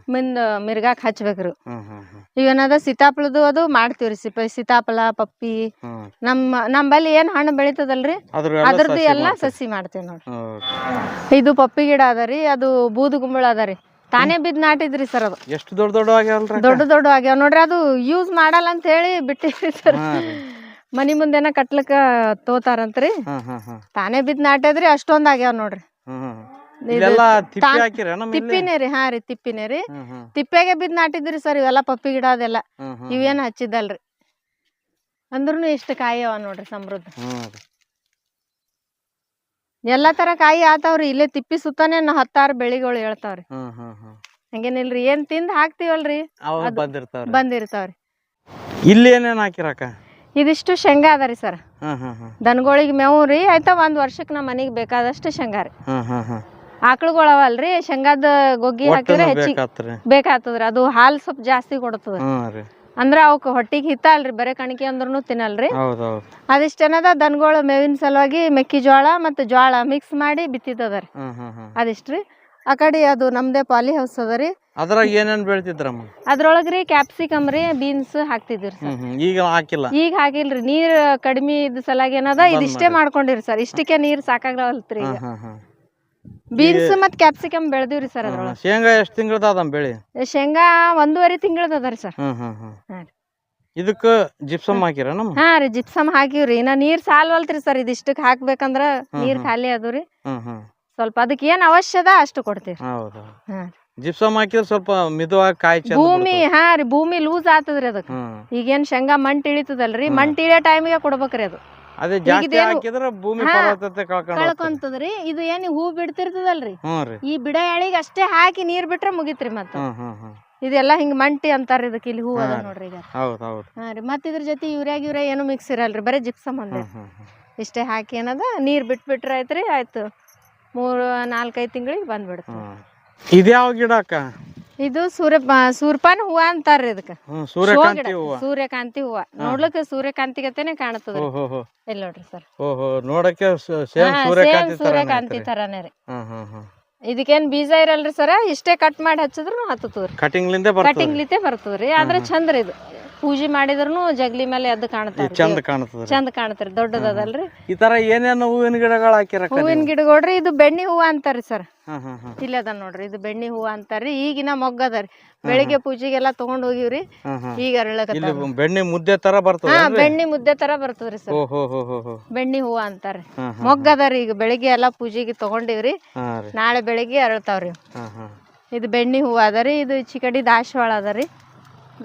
ಮಿಂದ ಮಿರ್ಗಾಕ್ ಹಚ್ಬೇಕ್ರಿ. ಹ್ಮ್ ಹ್ಮ್ ಹ್ಮ್. ಇವೇನದ ಸೀತಾಫಲದು ಅದು ಮಾಡ್ತೀವ್ರಿ ಸಿಪ ಸೀತಾಫಲ ಪಪ್ಪಿ. ನಮ್ಮ ನಮ್ಮಲ್ಲಿ ಏನ್ ಹಣ್ಣು ಬೆಳಿತದಲ್ರಿ? ಅದ್ರ ಅದ್ರದ್ದು ಸಸಿ ಎಲ್ಲಾ ಸಸಿ ಮಾಡ್ತೇವಿ ನೋಡ್ರಿ. ಇದು ಪಪ್ಪಿ ಗಿಡ ಅದರಿ ರೀ ಅದು ಬೂದು ಗುಂಬಳ ಅದ ರೀ. ತಾನೇ ಬಿದ್ದು ನಾಟಿದ್ರಿ ಸರ್ ಅದು. ಎಷ್ಟು ದೊಡ್ಡ ದೊಡ್ಡ ಆಗ್ಯಾವಲ್ರಿ ದೊಡ್ಡ ದೊಡ್ಡ ಆಗ್ಯಾವ ನೋಡ್ರಿ ಅದು ಯೂಸ್ ಮಾಡಲ್ಲ ಅಂತ ಹೇಳಿ ಬಿಟ್ಟಿದ್ರಿ ಸರ್. ಮನಿ ಮುಂದೆನ ಕಟ್ಲಕ್ಕ ತೋತಾರಂತ್ರಿ. ತಾನೇ ಬಿದ್ದು ನಾಟ್ಯದ್ರಿ ಅಷ್ಟೊಂದ್ ಆಗ್ಯಾವ ನೋಡ್ರಿ. ತಿಪ್ಪಿನೇರಿ ತಿಪ್ಪಿನೇ ರೀ ಹಾ ರೀ ತಿಪ್ಪಿನೇ ರೀ. ಹ್ಮ್ ಹ್ಮ್. ತಿಪ್ಪೆಗೆ ಬಿದ್ದು ನಾಟಿದ್ರಿ ಸರ್ ಇವೆಲ್ಲ ಪಪ್ಪಿ ಗಿಡ ಅದೆಲ್ಲ. ಇವೇನ್ ಹಚ್ಚಿದ್ದಲ್ರಿ. ಅಂದ್ರೂ ಇಷ್ಟ ಕಾಯಿ ಅವ ನೋಡ್ರಿ ಸಮೃದ್ಧ. ಎಲ್ಲಾ ತರ ಕಾಯಿ ಆತಾವ್ರಿ. ಇಲ್ಲೇ ತಿಪ್ಪಿ ಸುತ್ತಾನೆ ಹತ್ತಾರು ಬೆಳಿಗಳು ಹೇಳ್ತಾವ್ರಿ. ಹ್ಮ್ ಹ್ಮ್ ಹ್ಮ್. ಹಂಗೇನಿಲ್ರಿ. ಏನ್ ತಿಂದ್ ಹಾಕ್ತಿವಲ್ರಿ? ಬಂದಿರ್ತಾವ್ರಿ. ಬಂದಿರ್ತಾವ್ರಿ. ಇಲ್ಲಿ ಏನೇನ್ ಹಾಕಿರಕ ಇದಿಷ್ಟು ಶೇಂಗಾ ಅದ ರೀ ಸರ್. ದನಗಳಿಗೆ ಮೇವು ರೀ. ಆಯ್ತಾ ಒಂದ್ ವರ್ಷಕ್ಕೆ ನಮ್ಮ ಮನಿಗೆ ಬೇಕಾದಷ್ಟು ಶೇಂಗಾ ರೀ. ಆಕಳುಗಳು ಅವಲ್ರಿ. ಶೇಂಗಾದ ಗೊಗ್ಗಿ ಹಾಕಿದ್ರೆ ಹೆಚ್ಚಿಗೆ ಬೇಕಾಗ್ತದ್ರಿ ಅದು ಹಾಲ್ ಸ್ವಲ್ಪ ಜಾಸ್ತಿ ಕೊಡ್ತದ್ರಿ. ಅಂದ್ರ ಅವಕ್ ಹೊಟ್ಟಿಗೆ ಹಿತ ಅಲ್ರಿ ಬರೇ ಕಣಕಿ ಅಂದ್ರೂ ತಿನ್ನಲ್ರಿ. ಹೌದ್ ಅದಿಷ್ಟೇನದ ದನಗಳು ಮೇವಿನ ಸಲುವಾಗಿ ಮೆಕ್ಕಿಜೋಳ ಮತ್ತು ಜೋಳ ಮಿಕ್ಸ್ ಮಾಡಿ ಬಿತ್ತಿದ್ದದ ರೀ. ಹ್ಮ್ ಹ್ಮ್ ಹ್ಮ್. ಅದಿಷ್ಟ್ರಿ ಆ ಕಡೆ ಅದು ನಮ್ದೇ ಪಾಲಿ ಹೌಸ್ ಅದ ರೀ. ಅದ್ರಾಗ ಏನೇನ್ ಬೆಳ್ತಿದ್ರಮ್ಮ ಅದ್ರೊಳಗ್ರಿ ಕ್ಯಾಪ್ಸಿಕಮ್ ರೀ ಬೀನ್ಸ್ ಹಾಕ್ತಿದ್ರಿ ಸರ್. ಹ್ಮ್ ಹ್ಮ್. ಈಗ ಹಾಕಿಲ್ಲ. ಈಗ ಹಾಕಿಲ್ರಿ ನೀರ್ ಕಡಿಮೆ ಇದ್ದ ಸಲಾಗಿ ಏನದ ಇದಿಷ್ಟೇ ಮಾಡ್ಕೊಂಡಿರಿ ಸರ್. ಇಷ್ಟಕ್ಕೆ ನೀರ್ ಸಾಕಾಗಲ್ತ್ರಿ ಈಗ. ಹ್ಮ್ ಹ್ಮ್ ಹ್ಮ್. ಬೀನ್ಸ್ ಮತ್ ಕ್ಯಾಪ್ಸಿಕಮ್ ಬೆಳೆದಿವ್ರಿ ಸರ್ ಅದ್ರೊಳಗ. ಶೇಂಗಾ ಎಷ್ಟ್ ತಿಂಗಳದ ಬೆಳಿ? ಶೇಂಗಾ ಒಂದೂವರೆ ತಿಂಗಳದ ಸರ್. ಹ್ಮ್ ಹ್ಮ್ ಹ್ಮ್. ಹಾ ರೀ. ಇದಕ್ಕ ಜಿಪ್ಸಮ್ ಹಾಕಿರ ನಮ್ಮ ಹಾ ರೀ ಜಿಪ್ಸಮ್ ಹಾಕಿವ್ರಿ. ಇನ್ನ ನೀರ್ ಸಾಲ್ವಲ್ತ್ರಿ ಸರ್ ಇದಿಷ್ಟಕ್ ಹಾಕ್ಬೇಕಂದ್ರ ನೀರ್. ಖಾಲಿ ಅದು ರೀ. ಹ್ಮ್ ಹ್ಮ್. ಸ್ವಲ್ಪ ಅದಕ್ಕೆ ಏನ್ ಅವಶ್ಯದ ಅಷ್ಟು ಕೊಡ್ತೀವಿ ಹೌದು ಹಾ ಜಿಪ್ಸಮ್ ಹಾಕಿದ್ರೆ ಸ್ವಲ್ಪ ಮಿದುವಾಗಿ ಕಾಯಿ ಚಂದ ಭೂಮಿ ಬಿಡ್ತಾವ. ಹಾ ರೀ ಭೂಮಿ ಲೂಸ್ ಆತದ್ರಿ ಅದಕ್ಕೆ ಹ್ಮ್. ಈಗೇನ್ ಶೇಂಗಾ ಮಣ್ಣು ಇಳಿತದಲ್ರಿ ಮಣ್ ಮಣ್ಣ್ ಇಳಿಯೋ ಟೈಮಿಗೆ ಕೊಡ್ಬೇಕ್ರಿ ಅದು. ಅದೇ ಜಾಸ್ತಿ ಇದೇನು- ಭೂಮಿ ಹಾ, ಫಲವತ್ತತೆ ಕಳ್ಕೊಂಡ್ ಕಳ್ಕೊಂತದ್ರಿ. ಇದು ಏನ್ ಹೂ ಬಿಡ್ತಿರ್ತದಲ್ರಿ? ರೀ. ಈ ಬಿಡ ಎಳಿಗ್ ಅಷ್ಟೇ ಹಾಕಿ ನೀರ್ ಬಿಟ್ರೆ ಮುಗಿತ್ರಿ ಮತ್ತ. ಹ್ಮ್ ಹ್ಮ್ ಹ್ಮ್ ಇದೆಲ್ಲ ಹಿಂಗ್ ಮಂಟಿ ಅಂತಾರ ಇದಕ್ಕೆ ಇಲ್ಲಿ ಹೂ ಅದ ನೋಡ್ರಿ ಈಗ. ಹೌದ್ ಹೌದ್. ಹಾ ರೀ. ಮತ್ತ ಇದ್ರ ಜೊತೆ ಯೂರಿಯಾ ಗಿವ್ರಿಯಾ ಏನು ಮಿಕ್ಸ್ ಇರಲ್ರಿ? ಬರೀ ಜಿಪ್ಸಮ್ ಒಂದೇ. ಹ್ಮ್ ಹ್ಮ್ ಹ್ಮ್. ಇಷ್ಟೇ ಹಾಕಿ ಏನದ? ನೀರ್ ಬಿಟ್ಬಿಟ್ರೆ ಆಯ್ತ್ರಿ ಆಯ್ತು. ಮೂರು ನಾಲ್ಕೈದು ತಿಂಗಳಿಗೆ ಬಂದ್ಬಿಡ್ತು. ಹ್ಮ್. ಇದ್ಯಾವ ಗಿಡ ಅಕ್ಕ ಇದು ಸೂರ್ಯ ಸೂರ್ಪಾನ ಹೂವ ಅಂತಾರ್ರಿ ಇದಕ್ಕ. ಹ್ಮ್ ಸೂರ್ಯಕಾಂತಿ. ಹೂವ. ಸೂರ್ಯಕಾಂತಿ ಹೂವ. ನೋಡ್ಲಿಕ್ಕೆ ಸೂರ್ಯಕಾಂತಿ ಗತೆನೆ ಕಾಣತದ್ರಿ ಓಹೋ. ಹೋ ಇಲ್ಲಿ ನೋಡ್ರಿ ಸರ್. ಓಹೋ ನೋಡಕ್ಕೆ ಸೇಮ್ ಸೂರ್ಯಕಾಂತಿ ತರಾನೇ ರೀ. ಹ್ಮ್ ಹ್ಮ್ ಹ್ಮ್. ಇದಕ್ಕೇನ್ ಬೀಜ ಇರಲ್ರಿ ಸರ್? ಇಷ್ಟೇ ಕಟ್ ಮಾಡಿ ಹಚ್ಚಿದ್ರು ಹತ್ತತದ್ರಿ ಕಟಿಂಗ್ ಲಿಂದ ಬರ್ತದೆ ಕಟಿಂಗ್ ಲಿತೆ ಬರ್ತದ್ರಿ. ಆದ್ರೆ ಚಂದ್ರಿ ಇದು ಪೂಜೆ ಮಾಡಿದ್ರು ಜಗ್ಲಿ ಮೇಲೆ ಎದ್ದು ಕಾಣ್ತಾರ ಚಂದ ಕಾಣ್ತದ್ರಿ. ಚಂದ ಕಾಣ್ತಾರ ದೊಡ್ಡದಲ್ರಿ ಈ ತರ ಏನೇನು ಹೂವಿನ ಗಿಡಗಳು ಹಾಕಿರ ಹೂವಿನ ಗಿಡಗಳ್ರಿ ಇದು ಬೆಣ್ಣಿ ಹೂವ ಅಂತಾರಿ ಸರ್. ಇಲ್ಲದ ನೋಡ್ರಿ ಇದು ಬೆಣ್ಣಿ ಹೂವ ಅಂತಾರ್ರಿ ಈಗಿನ ಮೊಗ್ಗದರಿ ಬೆಳಿಗ್ಗೆ ಪೂಜೆಗೆಲ್ಲ ತಗೊಂಡ್ ಹೋಗಿವ್ರಿ ಈಗ ಬೆಣ್ಣೆ ಮುದ್ದೆ ತರ ಬರ್ತದ ಬೆಣ್ಣಿ ಮುದ್ದೆ ತರ ಬರ್ತದ್ರಿ ಸರ್. ಬೆಣ್ಣೆ ಹೂವ ಅಂತಾರ್ರಿ. ಮೊಗ್ಗದಾರಿ ಈಗ ಬೆಳಿಗ್ಗೆ ಎಲ್ಲಾ ಪೂಜೆಗೆ ತಗೊಂಡಿವ್ರಿ. ನಾಳೆ ಬೆಳಿಗ್ಗೆ ಅರಳ್ತಾವ್ರಿ. ಇದು ಬೆಣ್ಣಿ ಹೂವ ಅದರಿ ಇದು ಚಿಕಡಿ ದಾಸವಾಳ ಅದರಿ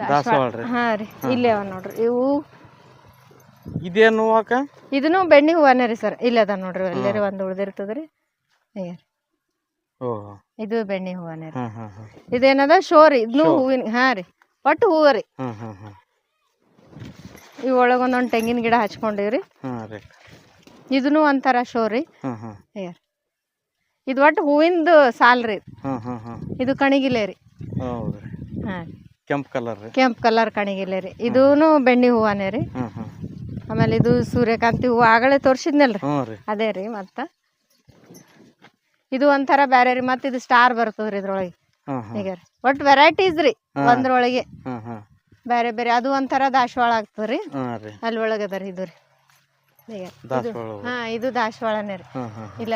ದಾಸವಾಳ ರೀ. ಹಾ ರೀ. ಇಲ್ಲೇ ಅವ ನೋಡ್ರಿ. ಇವು ಇದೇನು ಇದನ್ನು ಬೆಣ್ಣಿ ಹೂವನೇ ರೀ ಸರ್. ಇಲ್ಲೇ ಅದ ನೋಡ್ರಿ. ಎಲ್ಲರಿ ಒಂದು ಉಳ್ದಿರ್ತದ್ರಿ ರೀ. ಓ. ಇದು ಬೆಣ್ಣಿ ಹೂವನೇ ರೀ. ಇದೇನದ? ಶೋ ರೀ. ಇದನ್ನು ಹೂವಿನ ಹಾ ರೀ. ಒಟ್ಟು ಹೂವ ರೀ. ಹ್ಮ್ ಇವ್ ಒಳಗೊಂದೊಂದ್ ತೆಂಗಿನ ಗಿಡ ಹಚ್ಕೊಂಡಿವ್ರಿ. ರೀ. ಇದನ್ನು ಒಂಥರ ಶೋ ರೀ. ಇದು ಒಟ್ಟು ಹೂವಿಂದು ಸಾಲ್ ರೀ ಇದು ಕಣಿಗಿಲೆ ರೀ. ಹಾಂ ಹಾ ಕೆಂಪು ಕಲರ್ ರೀ? ಕೆಂಪ್ ಕಲರ್ ಕಣಿಗಿಲೆ ರೀ. ಇದೂನು ಬೆಣ್ಣಿ ಹೂವಾನೇ ರೀ. ಹ್ಮ್ ಹ್ಮ್. ಆಮೇಲೆ ಇದು ಸೂರ್ಯಕಾಂತಿ ಹೂವು ಆಗಲೇ ತೋರ್ಸಿದ್ನಲ್ರಿ. ಹ್ಞೂ ರೀ. ಅದೇ ರೀ ಮತ್ತ. ಇದು ಒಂಥರ ಬ್ಯಾರೆ ರೀ ಮತ್ತೆ ಇದು ಸ್ಟಾರ್ ಬರ್ತದ್ರಿ ಇದ್ರೊಳಗೆ. ಹ್ಮ್ ಹ್ಮ್. ಈಗ ರೀ. ಒಟ್ಟು ವೆರೈಟೀಸ್ ರೀ ಒಂದ್ರೊಳಗೆ. ಹ್ಮ್ ಹ್ಮ್. ಬೇರೆ ಬೇರೆ ಅದು ಒಂಥರ ದಾಸವಾಳ ಆಗ್ತದ್ರಿ. ಹ್ಮ್ ರೀ. ಅಲ್ಲಿ ಒಳಗೆ ಅದ ರೀ ಇದು ರೀ. ಹಾ ಇದು ದಾಸವಾಳನೇ ರೀ.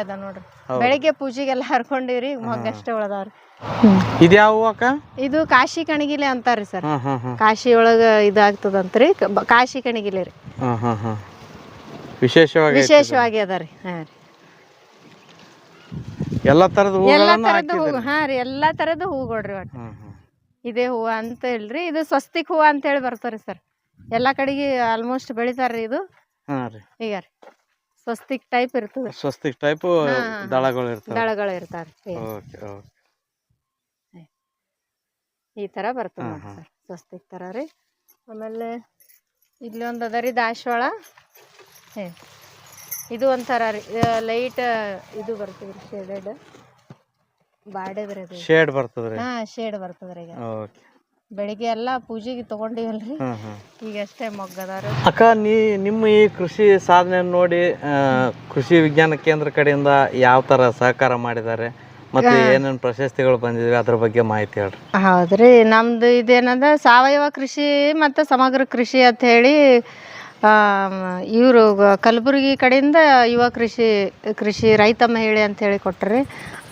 ಅದ ನೋಡ್ರಿ. ಬೆಳಿಗ್ಗೆ ಪೂಜೆಗೆಲ್ಲ ಹರ್ಕೊಂಡಿವ್ರಿ ಮೊಗ್ಗಷ್ಟೇ ಉಳದವ್ರಿ. ಇದು ಯಾವ ಹೂವು ಅಕ್ಕ ಇದು ಕಾಶಿ ಕಣಗಿಲೆ ಅಂತಾರ್ರಿ ಸರ್. ಕಾಶಿ ಒಳಗ ಇದಾಗ್ತದಂತ್ರಿ ಕಾಶಿ ಕಣಗಿಲೆ ರೀ. ವಿಶೇಷವಾಗಿ ವಿಶೇಷವಾಗಿ ಅದಾರಿ ಹಾ ರೀ. ಎಲ್ಲ ತರದ ಎಲ್ಲಾ ತರದ ಹೂ ರೀ ಎಲ್ಲಾ ತರದ ಹೂಗೊಳ್ರಿ ಒಟ್ಟು. ಇದೇ ಹೂವ ಅಂತ ಹೇಳ್ರಿ ಇದು ಸ್ವಸ್ತಿಕ್ ಹೂವ ಅಂತ ಹೇಳಿ ಬರ್ತಾರಿ ಸರ್. ಎಲ್ಲಾ ಕಡೆಗೆ ಆಲ್ಮೋಸ್ಟ್ ಬೆಳಿತಾರ್ರಿ ಇದು. ಹಾಂ ರೀ. ಈಗ ರೀ. ಸ್ವಸ್ತಿಕ್ ಟೈಪ್ ಇರ್ತದೆ ಸ್ವಸ್ತಿಕ್ ಟೈಪ್ ದಳಗಳು ಇರ್ತಾವೆ. ದಳಗಳು ಇರ್ತಾರ ಓಕೆ ಓಕೆ. ಈ ತರ ಬರ್ತದೆ ಸರ್ ಸ್ವಸ್ತಿಕ್ ತರ ರೀ. ಆಮೇಲೆ ಇಲ್ಲಿ ಒಂದು ಅದ ರೀ ದಾಸವಾಳ. ಹೇ. ಇದು ಒಂಥರ ರೀ ಲೈಟ್ ಇದು ಬರ್ತದೆ ರೀ ಶೇಡೆಡ್ ಬಾಡೆದ್ರಿ ಅದು. ಶೇಡ್ ಬರ್ತದ್ರಿ ಹಾ ಶೇಡ್ ಬರ್ತದ್ರಿ ಈಗ. ಓಕೆ. ಬೆಳಿಗ್ಗೆ ಎಲ್ಲ ಪೂಜೆಗೆ ತಗೊಂಡಿವಲ್ರಿ. ಈಗ ಅಷ್ಟೇ ಮೊಗ್ಗದಾರು ಅಕ್ಕ ನೀ ನಿಮ್ಮ ಈ ಕೃಷಿ ಸಾಧನೆ ನೋಡಿ ಆ, ಕೃಷಿ ವಿಜ್ಞಾನ ಕೇಂದ್ರ ಕಡೆಯಿಂದ ಯಾವ ಥರ ಸಹಕಾರ ಮಾಡಿದ್ದಾರೆ ಮತ್ತು ಏನೇನು ಪ್ರಶಸ್ತಿಗಳು ಬಂದಿವೆ ಅದ್ರ ಬಗ್ಗೆ ಮಾಹಿತಿ ಹೇಳ್ರಿ. ಹೌದ್ರಿ ನಮ್ದು ಇದೇನದ ಸಾವಯವ ಕೃಷಿ ಮತ್ತು ಸಮಗ್ರ ಕೃಷಿ ಅಂತ ಹೇಳಿ ಇವರು ಕಲಬುರಗಿ ಕಡೆಯಿಂದ ಯುವ ಕೃಷಿ ಕೃಷಿ ರೈತ ಮಹಿಳೆ ಅಂತ ಹೇಳಿ ಕೊಟ್ರಿ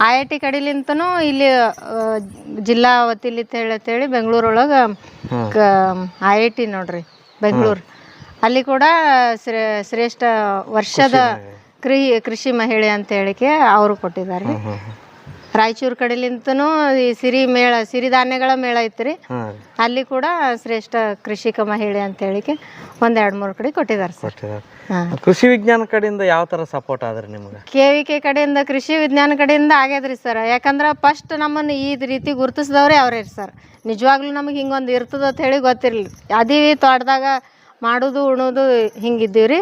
ಐ ಐ ಟಿ ಕಡೆಲಿಂತನೂ ಇಲ್ಲಿ ಜಿಲ್ಲಾ ವತಿಲಿ ಅಂತ ಹೇಳಿ ಬೆಂಗಳೂರೊಳಗೆ ಐ ಐ ಟಿ ನೋಡ್ರಿ ಬೆಂಗಳೂರು. ಅಲ್ಲಿ ಕೂಡ ಶ್ರೇ ಶ್ರೇಷ್ಠ ವರ್ಷದ ಕೃಷಿ ಕೃಷಿ ಮಹಿಳೆ ಅಂತ ಹೇಳಿಕೆ ಅವರು ಕೊಟ್ಟಿದ್ದಾರೆ. ರಾಯಚೂರು ಕಡೆಲಿಂತನು ಈ ಸಿರಿ ಮೇಳ ಸಿರಿಧಾನ್ಯಗಳ ಮೇಳ ಐತ್ರಿ. ಹಾಂ. ರೀ ಅಲ್ಲಿ ಕೂಡ ಶ್ರೇಷ್ಠ ಕೃಷಿಕ ಮಹಿಳೆ ಅಂತ ಹೇಳಿಕೆ ಒಂದ್ ಎರಡ್ ಮೂರು ಕಡೆ ಕೊಟ್ಟಿದ್ದಾರೆ ಸರ್. ಕೊಟ್ಟಿದ್ದಾರೆ ಹಾ. ಕೃಷಿ ವಿಜ್ಞಾನ ಕಡೆಯಿಂದ ಯಾವ ಥರ ಸಪೋರ್ಟ್ ಆದ್ರೆ ನಿಮ್ಗೆ? ಕೆ ವಿ ಕೆ ಕಡೆಯಿಂದ ಕೃಷಿ ವಿಜ್ಞಾನ ಕಡೆಯಿಂದ ಆಗ್ಯದ್ರಿ ಸರ್. ಯಾಕಂದ್ರೆ ಫಸ್ಟ್ ನಮ್ಮನ್ನು ಈ ರೀತಿ ಗುರುತಿಸಿದವ್ರೆ ಅವ್ರೇ ಸರ್. ನಿಜವಾಗ್ಲೂ ನಮಗೆ ಹಿಂಗೊಂದು ಇರ್ತದ ಅಂತ ಹೇಳಿ ಗೊತ್ತಿರಲಿಲ್ಲ. ಅದೀವಿ ತೋಟದಾಗ ಮಾಡೋದು ಉಣೋದು ಹಿಂಗಿದ್ದೀವಿ ರೀ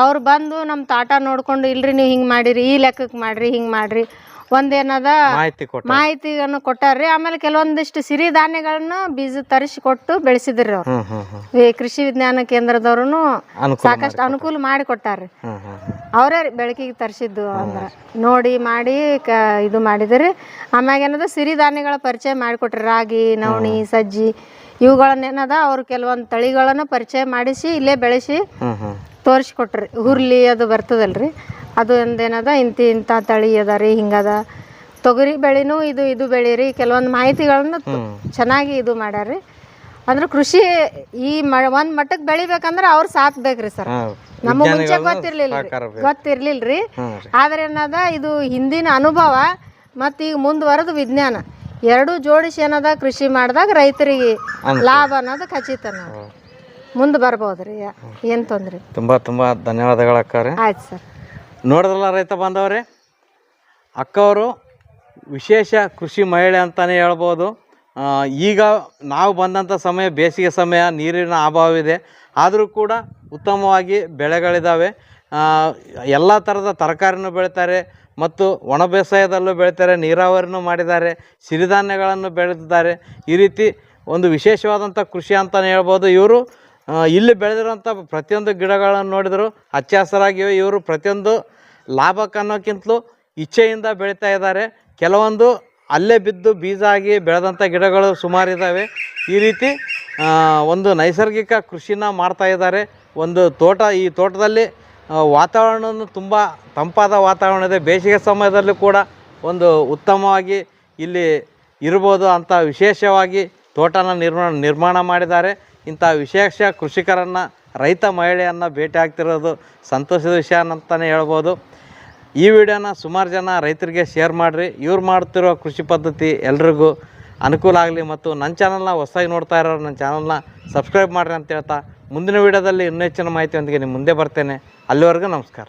ಅವ್ರು ಬಂದು ನಮ್ಮ ತಾಟ ನೋಡ್ಕೊಂಡು ಇಲ್ರಿ ನೀವು ಹಿಂಗೆ ಮಾಡಿರಿ ಈ ಲೆಕ್ಕಕ್ಕೆ ಮಾಡಿರಿ ಹಿಂಗೆ ಮಾಡ್ರಿ. ಒಂದೇನದ? ಮಾಹಿತಿ ಕೊಟ್ಟ ಮಾಹಿತಿಯನ್ನು ಕೊಟ್ಟಾರ್ರಿ. ಆಮೇಲೆ ಕೆಲವೊಂದಿಷ್ಟು ಸಿರಿಧಾನ್ಯಗಳನ್ನ ಬೀಜ ತರಿಸಿ ಕೊಟ್ಟು ಬೆಳೆಸಿದ್ರಿ ಅವ್ರು. ಹ್ಮ್ ಹ್ಮ್ ಹ್ಮ್. ಈ ಕೃಷಿ ವಿಜ್ಞಾನ ಕೇಂದ್ರದವ್ರು ಅನುಕೂಲ ಸಾಕಷ್ಟು ಅನುಕೂಲ ಮಾಡಿ ಕೊಟ್ಟಾರ್ರಿ. ಹ್ಮ್ ಹ್ಮ್ ಹ್ಮ್. ಅವರೇ ಬೆಳಕಿಗೆ ತರಿಸಿದ್ದು ಅಂದ್ರೆ. ನೋಡಿ ಮಾಡಿ ಕ ಇದು ಮಾಡಿದ್ರಿ. ಆಮ್ಯಾಗ ಏನದ? ಸಿರಿಧಾನ್ಯಗಳ ಪರಿಚಯ ಮಾಡಿಕೊಟ್ರಿ. ರಾಗಿ ನವಣಿ ಸಜ್ಜಿ ಇವುಗಳನ್ನೇನದ ಅವ್ರು ಕೆಲವೊಂದು ತಳಿಗಳನ್ನ ಪರಿಚಯ ಮಾಡಿಸಿ ಇಲ್ಲೇ ಬೆಳೆಸಿ ಹ್ಮ್ ಹ್ಮ್. ತೋರಿಸ್ಕೊಟ್ರಿ ಹುರ್ಲಿ ಅದು ಬರ್ತದಲ್ರಿ. ಅದು ಒಂದೇನದ ಇಂಥ ಇಂಥ ತಳಿ ಅದ ರೀ ಹಿಂಗದ. ತೊಗರಿ ಬೆಳೆನೂ ಇದು ಇದು ಬೆಳೀರಿ ಕೆಲವೊಂದು ಮಾಹಿತಿಗಳನ್ನು ಚೆನ್ನಾಗಿ ಇದು ಮಾಡ್ಯಾರ್ರಿ ಅಂದ್ರೆ ಕೃಷಿ ಈ ಮ ಒಂದು ಮಟ್ಟಕ್ಕೆ ಬೆಳಿಬೇಕಂದ್ರೆ ಅವ್ರು ಸಾಥ್ ಬೇಕ್ರಿ ಸರ್. ನಮ್ಮ ನಮಗೆ ಮುಂಚೆ ಗೊತ್ತಿರ್ಲಿಲ್ಲ ಗೊತ್ತಿರಲಿಲ್ಲ ಗೊತ್ತಿರ್ಲಿಲ್ರಿ. ರೀ. ಆದ್ರೆ ಏನದ ಇದು ಹಿಂದಿನ ಅನುಭವ ಮತ್ತು ಈಗ ಮುಂದುವರೆದು ವಿಜ್ಞಾನ. ಎರಡೂ ಜೋಡಿಸಿ ಏನದ ಕೃಷಿ ಮಾಡಿದಾಗ ರೈತರಿಗೆ ಲಾಭ ಅನ್ನೋದು ಖಚಿತ ನಾವು. ಮುಂದೆ ಬರ್ಬೋದ್ರಿ ಏನು ತೊಂದ್ರೆ ತುಂಬಾ ತುಂಬ ಧನ್ಯವಾದಗಳು ಆಯ್ತು ಸರ್. ನೋಡಿದ್ರಲ್ಲ ರೈತ ಬಾಂಧವ್ರೆ? ಅಕ್ಕವರು ವಿಶೇಷ ಕೃಷಿ ಮಹಿಳೆ ಅಂತಲೇ ಹೇಳ್ಬೋದು. ಈಗ ನಾವು ಬಂದಂಥ ಸಮಯ ಬೇಸಿಗೆ ಸಮಯ, ನೀರಿನ ಅಭಾವವಿದೆ ಆದರೂ ಕೂಡ ಉತ್ತಮವಾಗಿ ಬೆಳೆಗಳಿದ್ದಾವೆ ಎಲ್ಲ ಥರದ ತರಕಾರಿನೂ ಬೆಳಿತಾರೆ ಮತ್ತು ಒಣ ಬೇಸಾಯದಲ್ಲೂ ಬೆಳಿತಾರೆ, ನೀರಾವರಿನೂ ಮಾಡಿದ್ದಾರೆ, ಸಿರಿಧಾನ್ಯಗಳನ್ನು ಬೆಳೆದಿದ್ದಾರೆ. ಈ ರೀತಿ ಒಂದು ವಿಶೇಷವಾದಂಥ ಕೃಷಿ ಅಂತಲೇ ಹೇಳ್ಬೋದು. ಇವರು ಇಲ್ಲಿ ಬೆಳೆದಿರೋಂಥ ಪ್ರತಿಯೊಂದು ಗಿಡಗಳನ್ನು ನೋಡಿದರೂ ಹಚ್ಚ ಹಸಿರಾಗಿವೆ ಇವರು ಪ್ರತಿಯೊಂದು ಲಾಭಕ್ಕೆ ಅನ್ನೋಕ್ಕಿಂತಲೂ ಇಚ್ಛೆಯಿಂದ ಬೆಳೀತಾ ಇದ್ದಾರೆ. ಕೆಲವೊಂದು ಅಲ್ಲೇ ಬಿದ್ದು ಬೀಜ ಆಗಿ ಬೆಳೆದಂಥ ಗಿಡಗಳು ಸುಮಾರಿದ್ದಾವೆ ಈ ರೀತಿ ಒಂದು ನೈಸರ್ಗಿಕ ಕೃಷಿನ ಮಾಡ್ತಾ ಇದ್ದಾರೆ. ಒಂದು ತೋಟ, ಈ ತೋಟದಲ್ಲಿ ವಾತಾವರಣವನ್ನು ತುಂಬ ತಂಪಾದ ವಾತಾವರಣ ಇದೆ. ಬೇಸಿಗೆ ಸಮಯದಲ್ಲೂ ಕೂಡ ಒಂದು ಉತ್ತಮವಾಗಿ ಇಲ್ಲಿ ಇರ್ಬೋದು ಅಂತ ವಿಶೇಷವಾಗಿ ತೋಟನ ನಿರ್ಮಾಣ ನಿರ್ಮಾಣ ಮಾಡಿದ್ದಾರೆ. ಇಂಥ ವಿಶೇಷ ಕೃಷಿಕರನ್ನು, ರೈತ ಮಹಿಳೆಯನ್ನು ಭೇಟಿ ಆಗ್ತಿರೋದು ಸಂತೋಷದ ವಿಷಯ ಅಂತಲೇ ಹೇಳ್ಬೋದು. ಈ ವಿಡಿಯೋನ ಸುಮಾರು ಜನ ರೈತರಿಗೆ ಶೇರ್ ಮಾಡಿರಿ. ಇವ್ರು ಮಾಡ್ತಿರೋ ಕೃಷಿ ಪದ್ಧತಿ ಎಲ್ರಿಗೂ ಅನುಕೂಲ ಆಗಲಿ ಮತ್ತು ನನ್ನ ಚಾನಲ್ನ ಹೊಸದಾಗಿ ನೋಡ್ತಾ ಇರೋರು ನನ್ನ ಚಾನಲ್ನ ಸಬ್ಸ್ಕ್ರೈಬ್ ಮಾಡಿರಿ ಅಂತ ಹೇಳ್ತಾ ಮುಂದಿನ ವಿಡಿಯೋದಲ್ಲಿ ಇನ್ನೂ ಹೆಚ್ಚಿನ ಮಾಹಿತಿಯೊಂದಿಗೆ ನಿಮ್ಮ ಮುಂದೆ ಬರ್ತೇನೆ. ಅಲ್ಲಿವರೆಗೂ ನಮಸ್ಕಾರ.